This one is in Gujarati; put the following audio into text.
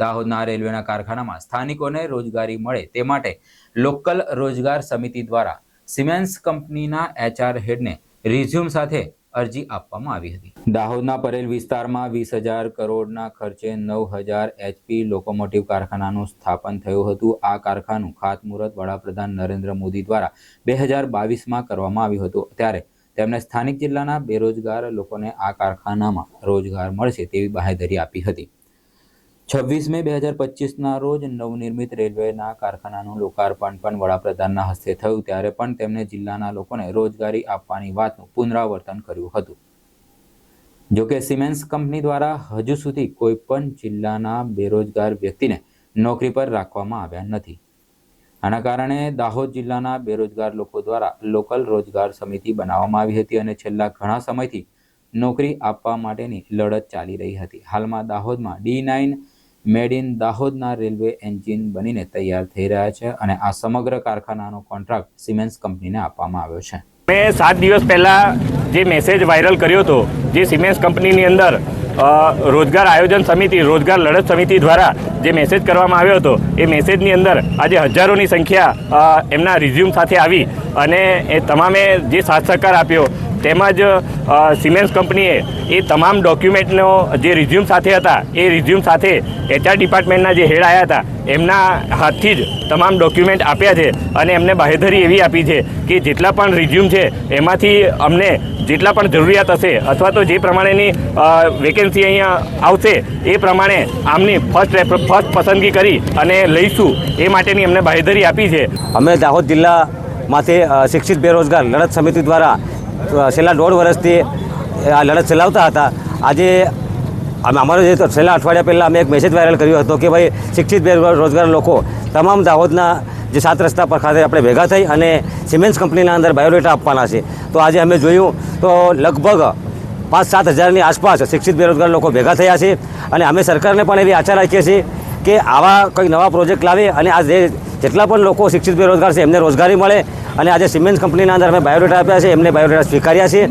દાહોદના રેલવેના કારખાનામાં સ્થાનિકોને રોજગારી મળે તે માટે લોકલ રોજગાર સમિતિ દ્વારા સિમેન્સ કંપનીના એચઆર હેડને રિઝ્યુમ સાથે અરજી આપવામાં આવી હતી. દાહોદના પરેલ વિસ્તારમાં વીસ હજાર કરોડના ખર્ચે નવ હજાર એચપી લોકોમોટિવ કારખાનાનું સ્થાપન થયું હતું. આ કારખાનું ખાતમુહૂર્ત વડાપ્રધાન નરેન્દ્ર મોદી દ્વારા બે હજાર બાવીસમાં કરવામાં આવ્યું હતું. ત્યારે તેમણે સ્થાનિક જિલ્લાના બેરોજગાર લોકોને આ કારખાનામાં રોજગાર મળશે તેવી બાહેધરી આપી હતી. છવ્વીસ મે બે હજાર પચીસના રોજ નવનિર્મિત રેલવેના કારખાનાનું લોકાર્પણ પણ વડાપ્રધાનના હસ્તે થયું, ત્યારે પણ તેમણે જિલ્લાના લોકોને રોજગારી આપવાની વાતનું પુનરાવર્તન કર્યું હતું. જોકે સિમેન્સ કંપની દ્વારા હજુ સુધી કોઈ પણ જિલ્લાના બેરોજગાર વ્યક્તિને નોકરી પર રાખવામાં આવ્યા નથી. આના કારણે દાહોદ જિલ્લાના બેરોજગાર લોકો દ્વારા લોકલ રોજગાર સમિતિ બનાવવામાં આવી હતી અને છેલ્લા ઘણા સમયથી નોકરી આપવા માટેની લડત ચાલી રહી હતી. હાલમાં દાહોદમાં ડી નાઇન મેડ ઇન દાહોદના રેલવે એન્જિન બનીને તૈયાર થઈ રહ્યા છે અને આ સમગ્ર કારખાનાનો કોન્ટ્રાક્ટ સિમેન્સ કંપનીને આપવામાં આવ્યો છે. મેં સાત દિવસ પહેલાં જે મેસેજ વાયરલ કર્યો હતો, જે સિમેન્સ કંપનીની અંદર રોજગાર આયોજન સમિતિ, રોજગાર લડત સમિતિ દ્વારા જે મેસેજ કરવામાં આવ્યો હતો, એ મેસેજની અંદર આજે હજારોની સંખ્યા એમના રિઝ્યુમ સાથે આવી અને એ તમામે જે સાથ સહકાર આપ્યો તેમજ સિમેન્સ કંપનીએ એ તમામ ડોક્યુમેન્ટનો જે રિઝ્યુમ સાથે હતા, એ રિઝ્યુમ સાથે એચઆર ડિપાર્ટમેન્ટના જે હેડ આવ્યા હતા, એમના હાથથી જ તમામ ડોક્યુમેન્ટ આપ્યા છે અને એમને બાહેધરી એવી આપી છે કે જેટલા પણ રિઝ્યુમ છે, એમાંથી અમને જેટલા પણ જરૂરિયાત હશે અથવા તો જે પ્રમાણેની વેકેન્સી અહીંયા આવશે, એ પ્રમાણે આમની ફર્સ્ટ ફર્સ્ટ પસંદગી કરી અને લઈશું, એ માટેની અમને બાહેધરી આપી છે. અમે દાહોદ જિલ્લામાંથી શિક્ષિત બેરોજગાર લડત સમિતિ દ્વારા છેલ્લા દોઢ વર્ષથી આ લડત ચલાવતા હતા. આજે અમે અમારો જે છેલ્લા અઠવાડિયા પહેલાં અમે એક મેસેજ વાયરલ કર્યો હતો કે ભાઈ, શિક્ષિત બેરોજગાર લોકો, તમામ દાહોદના જે સાત રસ્તા પર ખાતે આપણે ભેગા થઈ અને સિમેન્સ કંપનીના અંદર બાયોડેટા આપવાના છે. તો આજે અમે જોયું તો લગભગ પાંચ સાત હજારની આસપાસ શિક્ષિત બેરોજગાર લોકો ભેગા થયા છે અને અમે સરકારને પણ એવી આશા રાખીએ છીએ કે આવા કંઈક નવા પ્રોજેક્ટ લાવે અને આ જે જેટલા પણ લોકો શિક્ષિત બેરોજગાર છે, એમને રોજગારી મળે. અને આજે સિમેન્ટ કંપનીના અંદર અમે બાયોડેટા આપ્યા છે, એમને બાયોડેટા સ્વીકાર્યા છે.